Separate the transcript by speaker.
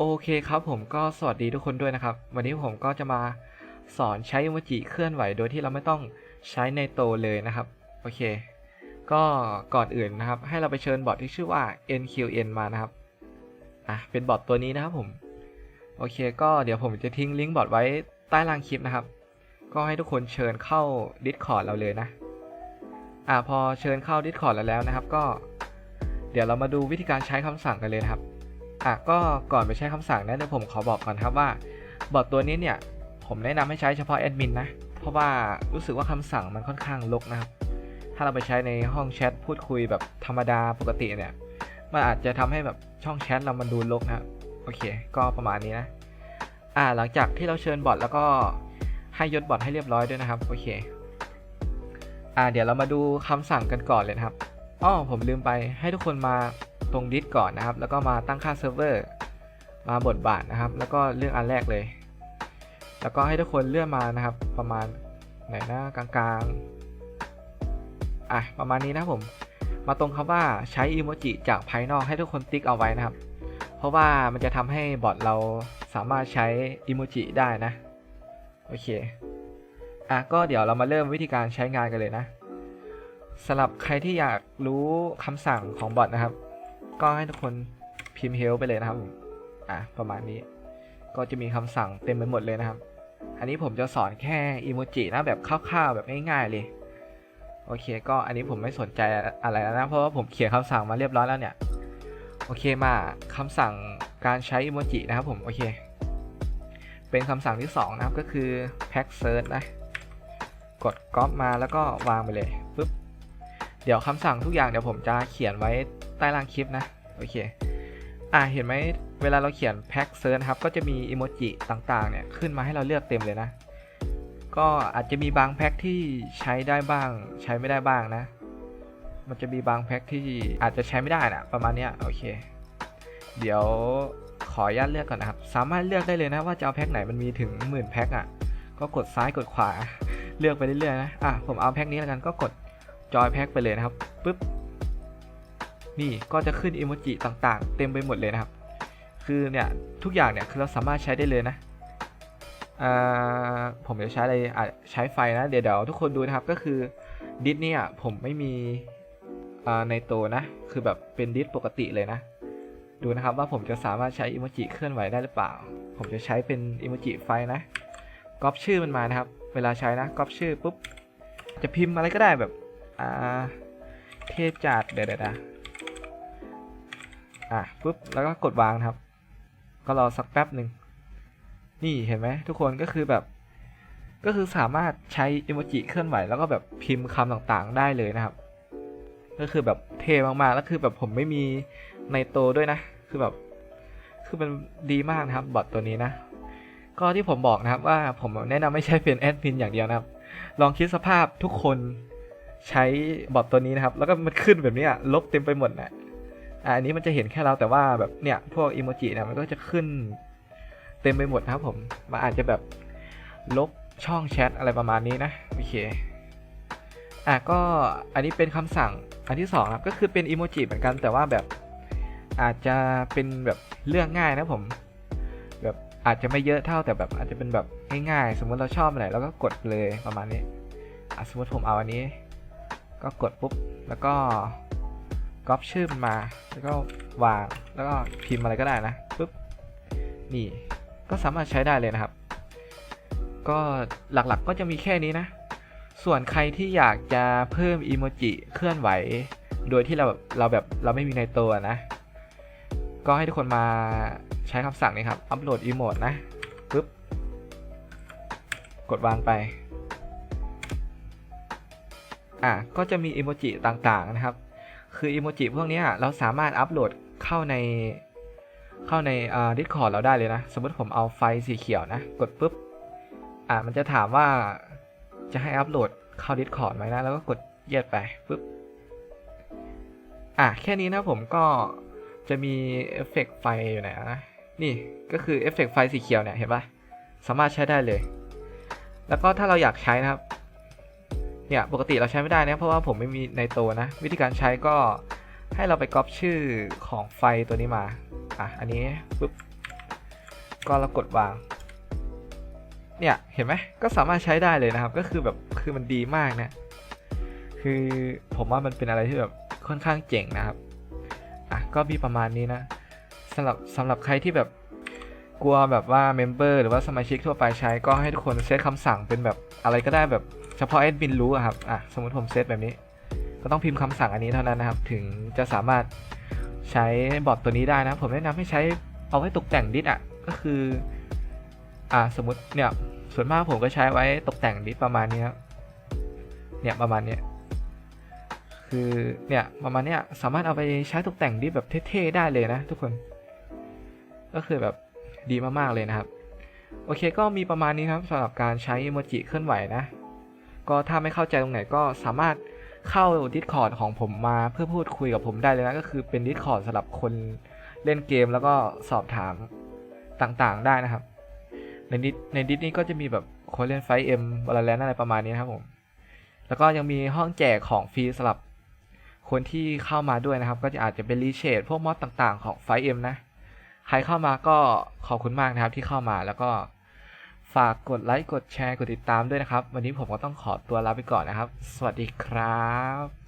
Speaker 1: โอเคครับผมก็สวัสดีทุกคนด้วยนะครับ วันนี้ผมก็จะมาสอนใช้อิโมจิเคลื่อนไหวโดยที่เราไม่ต้องใช้ในโตเลยนะครับ โอเค ก็ก่อนอื่นนะครับ ให้เราไปเชิญบอทที่ชื่อว่า NQN มานะครับอะเป็นบอทตัวนี้นะครับผม โอเค ก็เดี๋ยวผมจะทิ้งลิงก์บอทไว้ใต้ล่างคลิปนะครับ ก็ให้ทุกคนเชิญเข้า Discord เราเลยนะอ่าพอเชิญเข้า Discord เราแล้วนะครับ ก็ เดี๋ยวเรามาดูวิธีการใช้คำสั่งกันเลยนะครับ อะก็ก่อนไปใช้คำสั่งนะเดี๋ยวผมขอบอกก่อนครับว่า บอทตัวนี้เนี่ยผมแนะนำให้ใช้เฉพาะแอดมินนะ เพราะว่ารู้สึกว่าคำสั่งมันค่อนข้างรกนะครับ ถ้าเราไปใช้ในห้องแชทพูดคุยแบบธรรมดาปกติเนี่ย มันอาจจะทำให้แบบช่องแชทเรามันดูรกนะครับโอเค ก็ประมาณนี้นะ อ่าหลังจากที่เราเชิญบอทแล้วก็ให้ยศบอทให้เรียบร้อยด้วยนะครับ โอเค อ่าเดี๋ยวเรามาดูคำสั่งกันก่อนเลยครับอ้อผมลืมไปให้ทุกคนมา ตรงดิสก่อนนะครับ แล้วก็มาตั้งค่าเซิร์ฟเวอร์มาบทบาทนะครับ แล้วก็เลือกอันแรกเลย แล้วก็ให้ทุกคนเลื่อนมานะครับ ประมาณไหนนะกลางๆอะประมาณนี้นะผม มาตรงคำว่าใช้อีโมจิจากภายนอกให้ทุกคนติ๊กเอาไว้นะครับ เพราะว่ามันจะทำให้บอทเราสามารถใช้อีโมจิได้นะ โอเคอะก็เดี๋ยวเรามาเริ่มวิธีการใช้งานกันเลยนะสำหรับใครที่อยากรู้คำสั่งของบอทนะครับ ก็ให้ทุกคนพิมพ์ help ไปเลยนะครับ อะประมาณนี้ ก็จะมีคำสั่งเต็มไปหมดเลยนะครับ อันนี้ผมจะสอนแค่อีโมจินะแบบคร่าวๆแบบง่ายๆเลย โอเค ก็อันนี้ผมไม่สนใจอะไรแล้วนะ เพราะว่าผมเขียนคำสั่งมาเรียบร้อยแล้วเนี่ย โอเคมาคำสั่งการใช้อีโมจินะครับผม โอเค เป็นคำสั่งที่สองนะครับก็คือ pack search นะ กดก๊อปมาแล้วก็วางไปเลยปุ๊บเดี๋ยวคำสั่งทุกอย่างเดี๋ยวผมจะเขียนไว้ ใต้ล่างคลิปนะ โอเค อ่าเห็นไหมเวลาเราเขียน pack search นครับ ก็จะมีอีโมจิต่างๆ เนี่ย ขึ้นมาให้เราเลือกเต็มเลยนะ ก็อาจจะมีบางแพ็คที่ใช้ได้บ้าง ใช้ไม่ได้บ้างนะ มันจะมีบางแพ็คที่อาจจะใช้ไม่ได้นะประมาณเนี้ยโอเค เดี๋ยวขออนุญาตเลือกก่อนนะครับ สามารถเลือกได้เลยนะว่าจะเอาแพ็คไหนมันมีถึงหมื่นแพ็คอะ ก็กดซ้ายกดขวา เลือกไปเรื่อยๆนะ อะผมเอาแพ็คนี้แล้วกันก็กดจอยแพ็คไปเลยนะครับปุ๊บ นี่ก็จะขึ้นอีโมจิต่างๆ เต็มไปหมดเลยนะครับ คือเนี่ยทุกอย่างเนี่ยคือเราสามารถใช้ได้เลยนะผมจะใช้อะไรใช้ไฟนะ เดี๋ยวเดี๋ยวทุกคนดูนะครับก็คือดิสเนี่ยผมไม่มีในตัวนะ คือแบบเป็นดิสปกติเลยนะ ดูนะครับว่าผมจะสามารถใช้อิโมจิเคลื่อนไหวได้หรือเปล่า ผมจะใช้เป็นอิโมจิไฟนะก๊อปชื่อมันมานะครับ เวลาใช้นะก๊อปชื่อปุ๊บจะพิมพ์อะไรก็ได้แบบเทพจัดเดี๋ยวเดี๋ยวนะ อะปุ๊บแล้วก็กดวางครับ ก็รอสักแป๊บหนึ่งนี่เห็นไหมทุกคนก็คือแบบ ก็คือสามารถใช้อิโมจิเคลื่อนไหวแล้วก็แบบพิมพ์คำต่างๆได้เลยนะครับ ก็คือแบบเท่มากๆแล้วคือแบบผมไม่มีในโตด้วยนะ คือแบบ คือมันดีมากนะครับบอทตัวนี้นะ ก็ที่ผมบอกนะครับว่าผมแนะนำไม่ใช่เป็นแอดมินอย่างเดียวนะครับ ลองคิดสภาพทุกคนใช้บอทตัวนี้นะครับ แล้วก็มันขึ้นแบบนี้อะลบเต็มไปหมดนะ อันนี้มันจะเห็นแค่เราแต่ว่าแบบเนี่ยพวกอิโมจิเนี่ยมันก็จะขึ้นเต็มไปหมดนะครับผมมันอาจจะแบบลบช่องแชทอะไรประมาณนี้นะโอเคอะก็อันนี้เป็นคำสั่งอันที่สองครับก็คือเป็นอิโมจิเหมือนกันแต่ว่าแบบอาจจะเป็นแบบเลือกง่ายนะผมแบบอาจจะไม่เยอะเท่าแต่แบบอาจจะเป็นแบบง่ายๆสมมติเราชอบอะไรเราก็กดเลยประมาณนี้อะสมมติผมเอาอันนี้ ก็กดปุ๊บแล้วก็ ก๊อปชื่อมันมา แล้วก็วาง แล้วก็พิมพ์อะไรก็ได้นะปุ๊บ นี่ ก็สามารถใช้ได้เลยนะครับ ก็หลักๆก็จะมีแค่นี้นะ ส่วนใครที่อยากจะเพิ่มอีโมจิเคลื่อนไหว โดยที่เราแบบเราแบบเราไม่มีในตัวนะ ก็ให้ทุกคนมาใช้คำสั่งนี้ครับ อัปโหลดอีโมดนะปึ๊บ กดวางไปอะก็จะมีอีโมจิต่างๆนะครับ คืออีโมจิพวกนี้เราสามารถอัปโหลดเข้าในเข้าในอ่า Discord เราได้เลยนะ สมมติผมเอาไฟสีเขียวนะ กดปุ๊บ อ่า มันจะถามว่าจะให้อัปโหลดเข้า Discord ไหมนะ แล้วก็กดเยียดไปปุ๊บ อะ แค่นี้นะผมก็จะมีเอฟเฟกต์ไฟอยู่ไหนนะ นี่ก็คือเอฟเฟกต์ไฟสีเขียวเนี่ย เห็นปะสามารถใช้ได้เลย แล้วก็ถ้าเราอยากใช้นะครับ เนี่ยปกติเราใช้ไม่ได้นะเพราะว่าผมไม่มีในตัวนะ วิธีการใช้ก็ให้เราไปก๊อปชื่อของไฟตัวนี้มาอะอันนี้ปุ๊บก็เรากดวาง เนี่ยเห็นไหมก็สามารถใช้ได้เลยนะครับ ก็คือแบบคือมันดีมากนะคือผมว่ามันเป็นอะไรที่แบบค่อนข้างเจ๋งนะครับอะก็มีประมาณนี้นะสำหรับสำหรับใครที่แบบ กลัวแบบว่าเมมเบอร์หรือว่าสมาชิกทั่วไปใช้ก็ให้ทุกคนเซตคำสั่งเป็นแบบอะไรก็ได้แบบเฉพาะแอดมินรู้ครับอะสมมติผมเซตแบบนี้ ก็ต้องพิมพ์คำสั่งอันนี้เท่านั้นนะครับ ถึงจะสามารถใช้บอทตัวนี้ได้นะ ผมแนะนำให้ใช้เอาไว้ตกแต่งดิสอะก็คืออ่าสมมติเนี่ยส่วนมากผมก็ใช้ไว้ตกแต่งดิสประมาณนี้ครับเนี่ยประมาณนี้คือเนี่ยประมาณเนี้ยสามารถเอาไปใช้ตกแต่งดิสแบบเท่ๆได้เลยนะ ทุกคน ก็คือแบบ ดีมากๆเลยนะครับ โอเคก็มีประมาณนี้ครับสำหรับการใช้อิโมจิเคลื่อนไหวนะ ก็ถ้าไม่เข้าใจตรงไหนก็สามารถเข้า Discord ของผมมาเพื่อพูดคุยกับผมได้เลยนะ ก็คือเป็น Discord สำหรับคนเล่นเกมแล้วก็สอบถามต่างๆได้นะครับ ในดิสในดิสนี้ก็จะมีแบบคนเล่นไฟเอ็มวอลเลนอะไรประมาณนี้นะครับผม แล้วก็ยังมีห้องแจกของฟรีสำหรับคนที่เข้ามาด้วยนะครับ ก็จะอาจจะเป็นรีเชดพวกมอดต่างๆ ของไฟเอ็มนะ ใครเข้ามาก็ขอบคุณมากนะครับที่เข้ามาแล้วก็ฝากกดไลค์กดแชร์กดติดตามด้วยนะครับ วันนี้ผมก็ต้องขอตัวลาไปก่อนนะครับ สวัสดีครับ